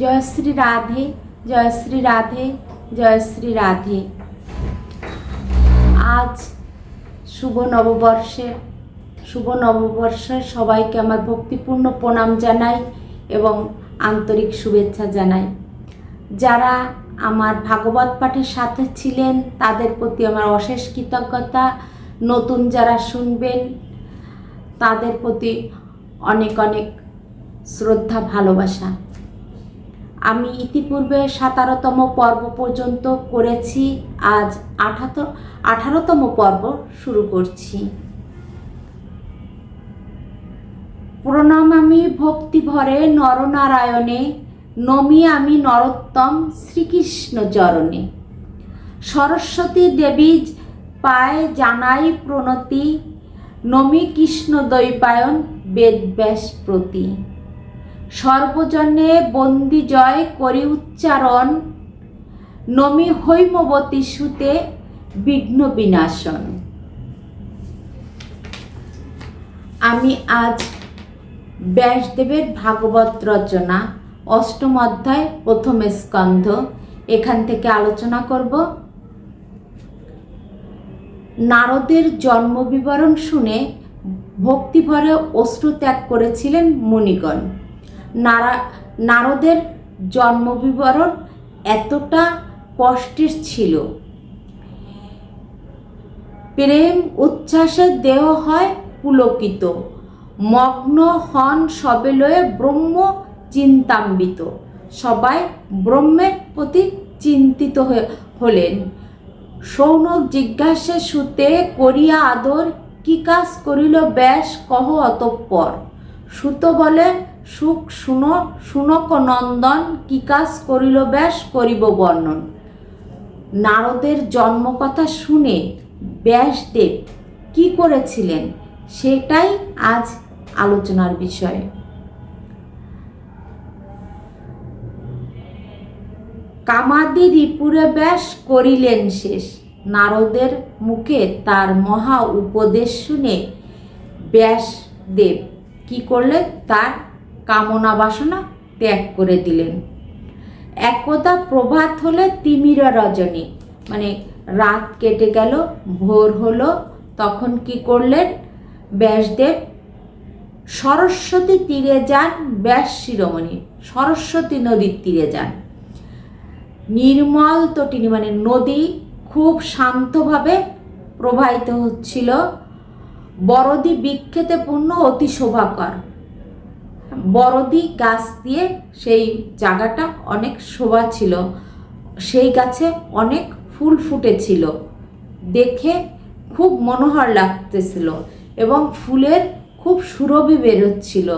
জয় শ্রী রাধে, জয় শ্রী রাধে, জয় শ্রী রাধে। আজ শুভ নববর্ষে শুভ নববর্ষে সবাইকে আমার ভক্তিপূর্ণ প্রণাম জানাই এবং আন্তরিক শুভেচ্ছা জানাই। যারা আমার ভাগবত পাঠের সাথে ছিলেন, তাদের প্রতি আমার অশেষ কৃতজ্ঞতা। নতুন যারা শুনবেন, তাদের প্রতি অনেক অনেক শ্রদ্ধা, ভালোবাসা। আমি ইতিপূর্বে সাতারোতম পর্ব পর্যন্ত করেছি, আজ আঠাতো, আঠারোতম পর্ব শুরু করছি। প্রণাম আমি ভক্তি ভরে নরনারায়ণে, নমি আমি নরোত্তম শ্রীকৃষ্ণ চরণে। সরস্বতী দেবী পায় জানাই প্রণতি, নমি কৃষ্ণ দৈপায়ন বেদব্যাস প্রতি। সর্বজনে বন্দি জয় করি উচ্চারণ, নমি হৈমবতী সুতে বিঘ্ন বিনাশন। আমি আজ ব্যাসদেবের ভাগবত রচনা, অষ্টম অধ্যায়, প্রথম স্কন্ধ এখান থেকে আলোচনা করব। নারদের জন্ম বিবরণ শুনে ভক্তিভরে অশ্রু ত্যাগ করেছিলেন মুনিগণ। নারা, নারদের জন্মবিবরণ এতটা কষ্টের ছিল। প্রেম উচ্ছ্বাসে দেহ হয় পুলকিত। মগ্ন হন সবে লয়ে ব্রহ্ম চিন্তাম্বিত। সবাই ব্রহ্মের প্রতি চিন্তিত হলেন। সৌনক জিজ্ঞাসে সুতে করিয়া আদর, কি কাজ করিল ব্যাস, কহ অতঃপর। সুত বলে সুখ শুন, শুনক নন্দন, কি কাজ করিল ব্যাস করিব বর্ণন। নারদের জন্মকথা শুনে ব্যাসদেব কি করেছিলেন সেটাই আজ আলোচনার বিষয়। কামাদি রিপুরে ব্যাস করিলেন শেষ। নারদের মুখে তার মহা উপদেশ শুনে ব্যাসদেব কি করলেন? তার কামনা বাসনা ত্যাগ করে দিলেন। একদা প্রভাত হলে তিমিরা রজনী। মানে রাত কেটে গেল, ভোর হলো, তখন কি করলেন? ব্যাসদেব সরস্বতী তীরে যান, ব্যাস শিরোমণি, সরস্বতী নদীর তীরে যান। নির্মল তটিনী মানে নদী খুব শান্তভাবে প্রবাহিত হচ্ছিল। বরদি বিক্ষেতে পূর্ণ অতি শোভাকর। বরদি গাছ দিয়ে সেই জায়গাটা অনেক শোভা ছিল। সেই গাছে অনেক ফুল ফুটেছিল। দেখে খুব মনোহর লাগতেছিল এবং ফুলের খুব সুরভি বেরোচ্ছিল।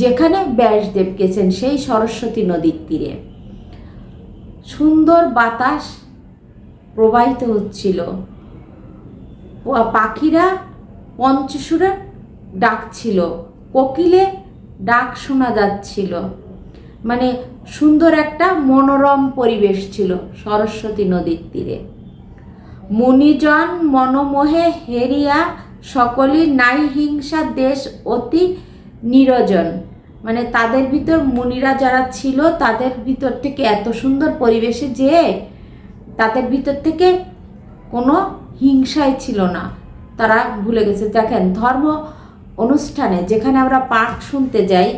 যেখানে ব্যাসদেব গেছেন সেই সরস্বতী নদীর তীরে। সুন্দর বাতাস প্রবাহিত হচ্ছিল। পাখিরা পঞ্চসুরে ডাকছিল কোকিলে ডাক শোনা যাচ্ছিল। মানে সুন্দর একটা মনোরম পরিবেশ ছিল সরস্বতী নদীর তীরে। মুনিজন মনোমোহে হেরিয়া সকলই নাই হিংসা দেশ অতি নিরজন। মানে তাদের ভিতর মুনিরা যারা ছিল, তাদের ভিতর থেকে এত সুন্দর পরিবেশে যে তাদের ভিতর থেকে কোনো হিংসাই ছিল না। তারা ভুলে গেছে। দেখেন, ধর্ম অনুষ্ঠানে যেখানে আমরা পাঠ শুনতে যাই,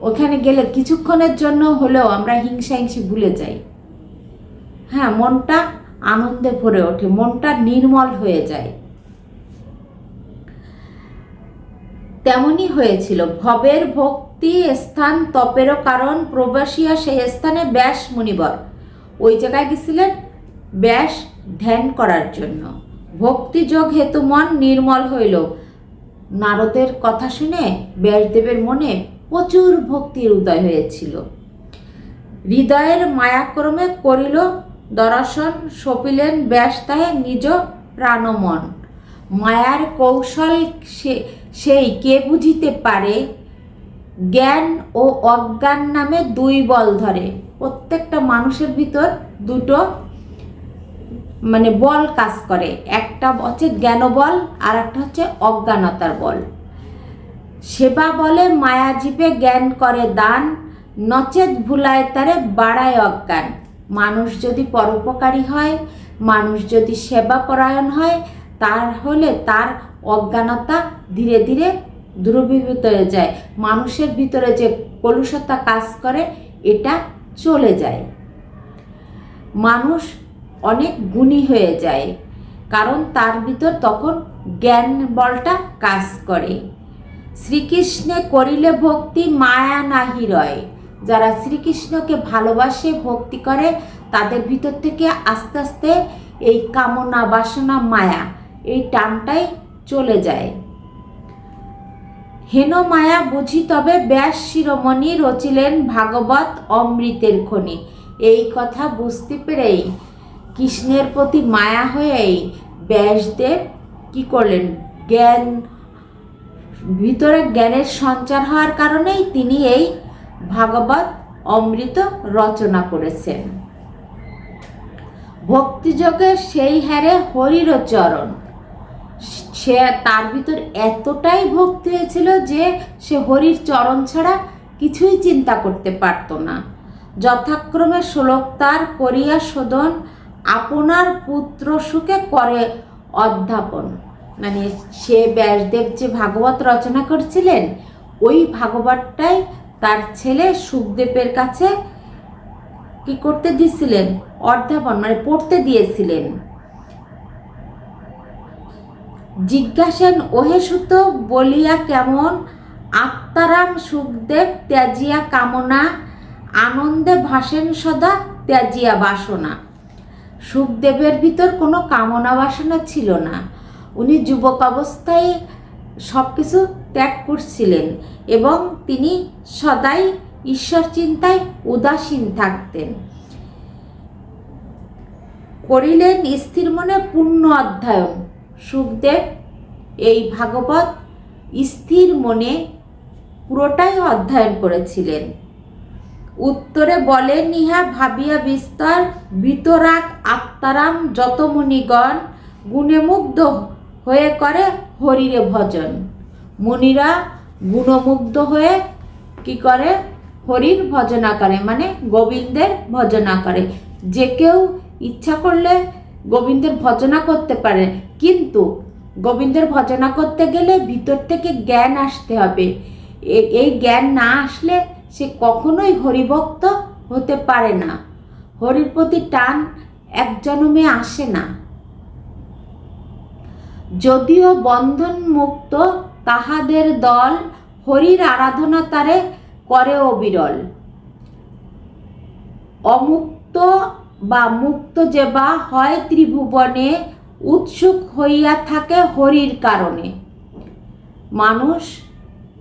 ওখানে গেলে কিছুক্ষণের জন্য হলেও আমরা হিংসা হিংসি ভুলে যাই। হ্যাঁ মনটা আনন্দে ভরে ওঠে, মনটা নির্মল হয়ে যায়। তেমনই হয়েছিল, ভবের ভক্তি স্থান তপেরও কারণ, প্রবাসিয়া সেই স্থানে ব্যাস মুনিবর। ওই জায়গায় গেছিলেন ব্যাস ধ্যান করার জন্য। ভক্তিযোগ হেতু মন নির্মল হইল। নারদের কথা শুনে ব্যাসদেবের মনে প্রচুর ভক্তির উদয় হয়েছিল। হৃদয়ের মায়াক্রমে করিল দর্শন, সপিলেন ব্যাস তাহে নিজ প্রাণমন। মায়ার কৌশল সেই কে বুঝিতে পারে? জ্ঞান ও অজ্ঞান নামে দুই বল ধরে। প্রত্যেকটা মানুষের ভিতর দুটো মানে বল কাজ করে। একটা হচ্ছে জ্ঞান বল আর একটা হচ্ছে অজ্ঞানতার বল। সেবা বলে মায়াজীবে জ্ঞান করে দান, নচেত ভুলায় তারে বাড়ায় অজ্ঞান। মানুষ যদি পরোপকারী হয়, মানুষ যদি সেবা পরায়ণ হয়, তাহলে তার অজ্ঞানতা ধীরে ধীরে দ্রবীভূত হয়ে যায়। মানুষের ভিতরে যে কলুষতা কাজ করে, এটা চলে যায়। মানুষ অনেক গুণী হয়ে যায়, কারণ তার ভিতর তখন জ্ঞান বলটা কাজ করে। শ্রীকৃষ্ণে করিলে ভক্তি মায়া নাহি রয়। যারা শ্রীকৃষ্ণকে ভালোবাসে, ভক্তি করে, তাদের ভিতর থেকে আস্তে আস্তে এই কামনা বাসনা মায়া, এই টানটাই চলে যায়। হেন মায়া বুঝি তবে ব্যাস শিরোমণি রচিলেন ভাগবত অমৃতের খনি। এই কথা বুঝতে পেরেই কৃষ্ণের প্রতি মায়া হয়েই ব্যাসদেব কি করলেন? জ্ঞান, ভিতরে জ্ঞানের সঞ্চার হওয়ার কারণেই তিনি এই ভাগবত অমৃত রচনা করেছেন। ভক্তিযোগে সেই হারে হরির চরণ সে তার ভিতর এতটাই ভক্তি হয়েছিল যে সে হরির চরণ ছাড়া কিছুই চিন্তা করতে পারত না। যথাক্রমে শ্লোক তার করিয়া শোধন আপনার পুত্র সুখে করে অধ্যাপন। মানে সে ব্যাসদেব যে ভাগবত রচনা করছিলেন, ওই ভাগবতটাই তার ছেলে সুখদেবের কাছে কি করতে দিয়েছিলেন অধ্যাপন মানে পড়তে দিয়েছিলেন। জিজ্ঞাসেন, ওহে সুত, বলিয়া কেমন? আত্মারাম সুখদেব ত্যাজিয়া কামনা, আনন্দে ভাসেন সদা ত্যাজিয়া বাসনা। সুখদেবের ভিতর কোনো কামনা বাসনা ছিল না। উনি যুবক অবস্থায় সব কিছু ত্যাগ করছিলেন এবং তিনি সদাই ঈশ্বর চিন্তায় উদাসীন থাকতেন। করিলেন স্থির মনে পূর্ণ অধ্যয়ন। সুখদেব এই ভাগবত স্থির মনে পুরোটাই অধ্যয়ন করেছিলেন। উত্তরে বলেন ইহা ভাবিয়া বিস্তার বিতরাক আত্মারাম যত মুনিগণ গুণে মুগ্ধ হয়ে করে হরিরে ভজন। মুনিরা গুণমুগ্ধ হয়ে কি করে? হরির ভজনা করে মানে গোবিন্দের ভজনা করে যে কেউ ইচ্ছা করলে গোবিন্দের ভজনা করতে পারে, কিন্তু গোবিন্দের ভজনা করতে গেলে ভিতর থেকে জ্ঞান আসতে হবে। এই জ্ঞান না আসলে সে কখনোই হরিভক্ত হতে পারে না। হরির প্রতি টান এক জন্মে আসে না। যদিও বন্ধন মুক্ত তাহাদের দল হরির আরাধনা তারে করে অবিরল অমুক্ত বা মুক্ত যে বা হয় ত্রিভুবনে, উৎসুক হইয়া থাকে হরির কারণে। মানুষ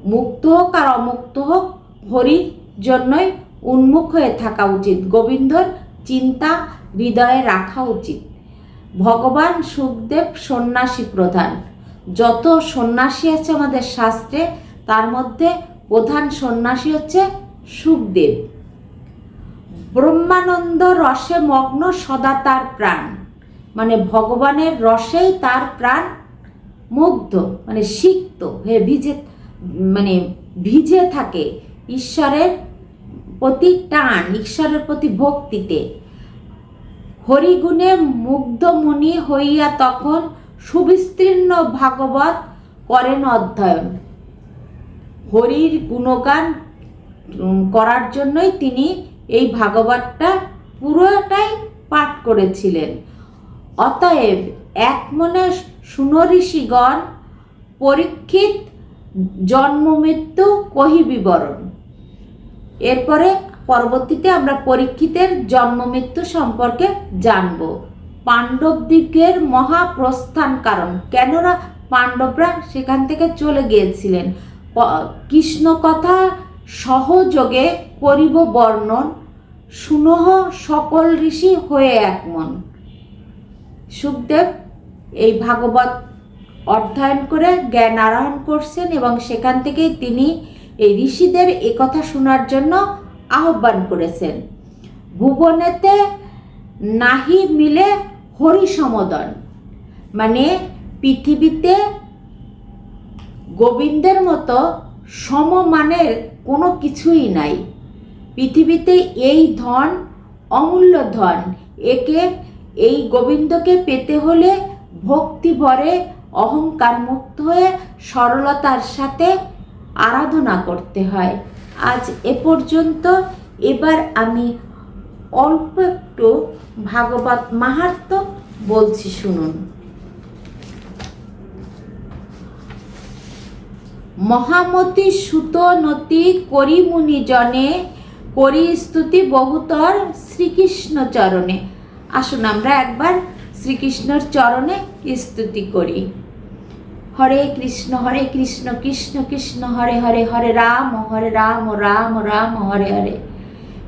মুক্ত হোক আর অমুক্ত হোক হরির জন্যই উন্মুখ হয়ে থাকা উচিত। গোবিন্দর চিন্তা হৃদয়ে রাখা উচিত। ভগবান সুখদেব সন্ন্যাসী প্রধান। যত সন্ন্যাসী আছে আমাদের শাস্ত্রে, তার মধ্যে প্রধান সন্ন্যাসী হচ্ছে সুখদেব। ব্রহ্মানন্দ রসে মগ্ন সদা তার প্রাণ। মানে ভগবানের রসেই তার প্রাণ মুগ্ধ মানে সিক্ত হয়ে ভিজে মানে ভিজে থাকে। ঈশ্বরের প্রতি টান, ঈশ্বরের প্রতি ভক্তিতে। হরিগুণে মুগ্ধ মুনি হইয়া তখন সুবিস্তীর্ণ ভাগবত করেন অধ্যয়ন। হরির গুণগান করার জন্যই তিনি এই ভাগবতটা পুরোটাই পাঠ করেছিলেন। অতএব এক মনে সুনঋষিগণ পরীক্ষিত জন্ম মৃত্যু কহি বিবরণ। এরপরে পরবর্তীতে আমরা পরীক্ষিতের জন্ম মৃত্যু সম্পর্কে জানব। পাণ্ডব দিকের মহাপ্রস্থান কারণ। কেননা পাণ্ডবরা সেখান থেকে চলে গিয়েছিলেন। কৃষ্ণ কথা সহযোগে করিব বর্ণন। সুনহ সকল ঋষি হয়ে একমন সুখদেব এই ভাগবত অধ্যয়ন করে জ্ঞান আরোহণ করছেন এবং সেখান থেকেই তিনি এই ঋষিদের কথা শোনার জন্য আহ্বান করেছেন। ভুবনেতে নাহি মিলে হরি সমদন মানে পৃথিবীতে গোবিন্দের মতো সমমানের কোনো কিছুই নাই। পৃথিবীতে এই ধন অমূল্য ধন, একে এই গোবিন্দকে পেতে হলে ভক্তি ভরে অহংকার মুক্ত হয়ে সরলতার সাথে আরাধনা করতে হয়। আজ এ পর্যন্ত এবার আমি অল্প একটু ভাগবত মাহাত্ম বলছি শুনুন। মহামতি সুত নতি করি মুনি জনে, করি স্তুতি বহুতর শ্রীকৃষ্ণ চরণে। আসুন আমরা একবার শ্রীকৃষ্ণর চরণে স্তুতি করি। হরে কৃষ্ণ হরে কৃষ্ণ কৃষ্ণ কৃষ্ণ, হরে হরে হরে, রাম হরে, রাম রাম রাম, হরে হরে।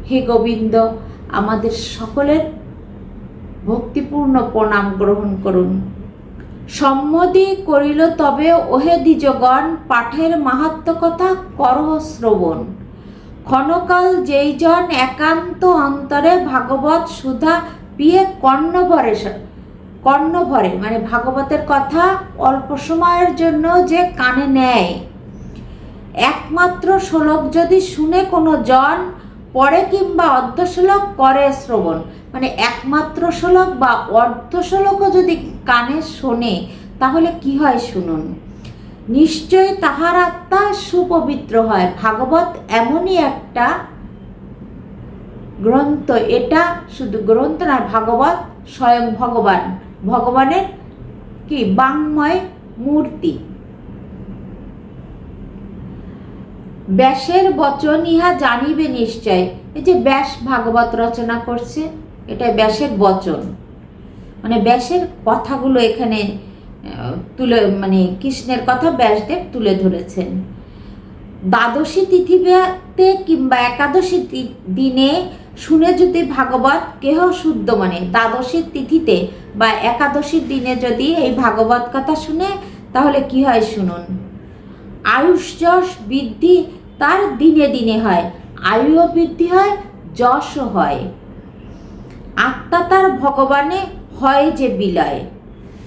হে গোবিন্দ, আমাদের সকলের ভক্তিপূর্ণ প্রণাম গ্রহণ করুন। সম্মতি করিল তবে ওহে দ্বিজগণ, পাঠের মাহাত্ম কথা করহ শ্রবণ। ক্ষণকাল যেইজন একান্ত অন্তরে ভাগবত সুধা পিয়ে কর্ণভরে কর্ণভরে মানে ভাগবতের কথা অল্প সময়ের জন্য যে কানে নেয়। একমাত্র শ্লোক যদি শুনে কোনো জন পরে কিংবা অর্ধ শ্লোক করে শ্রবণ মানে একমাত্র শ্লোক বা অর্ধ শ্লোকও যদি কানে শোনে, তাহলে কি হয় শুনুন? নিশ্চয় তাহার আত্মা সুপবিত্র হয়। ভাগবত এমনই একটা গ্রন্থ, এটা শুধু গ্রন্থ না, ভাগবত স্বয়ং ভগবান। ভগবানের কি? বাংময় মূর্তি। ব্যাসের বচন ইহা জানিবে নিশ্চয়। এই যে ব্যাস ভাগবত রচনা করছে এটা ব্যাসের বচন। মানে ব্যাসের কথাগুলো এখানে তুলে মানে কৃষ্ণের কথা ব্যাসদেব তুলে ধরেছেন। দ্বাদশী তিথিতে কিংবা একাদশী দিনে শুনে যদি ভাগবত কেহ শুদ্ধ মানে দ্বাদশীর তিথিতে বা একাদশীর দিনে যদি এই ভাগবত কথা শুনে, তাহলে কি হয় শুনুন? আয়ুষ যশ বৃদ্ধি তার দিনে দিনে হয়, আয়ুও বৃদ্ধি হয়, যশও হয়। আত্মা তার ভগবানে হয় যে বিলয়।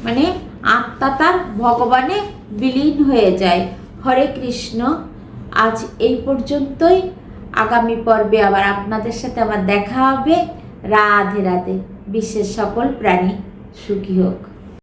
মানে আত্মা তার ভগবানে বিলীন হয়ে যায়। হরে কৃষ্ণ, আজ এই পর্যন্তই। আগামী পর্বে আবার আপনাদের সাথে আবার দেখা হবে। রাধে রাধে। বিশ্বের সকল প্রাণী সুখী হোক।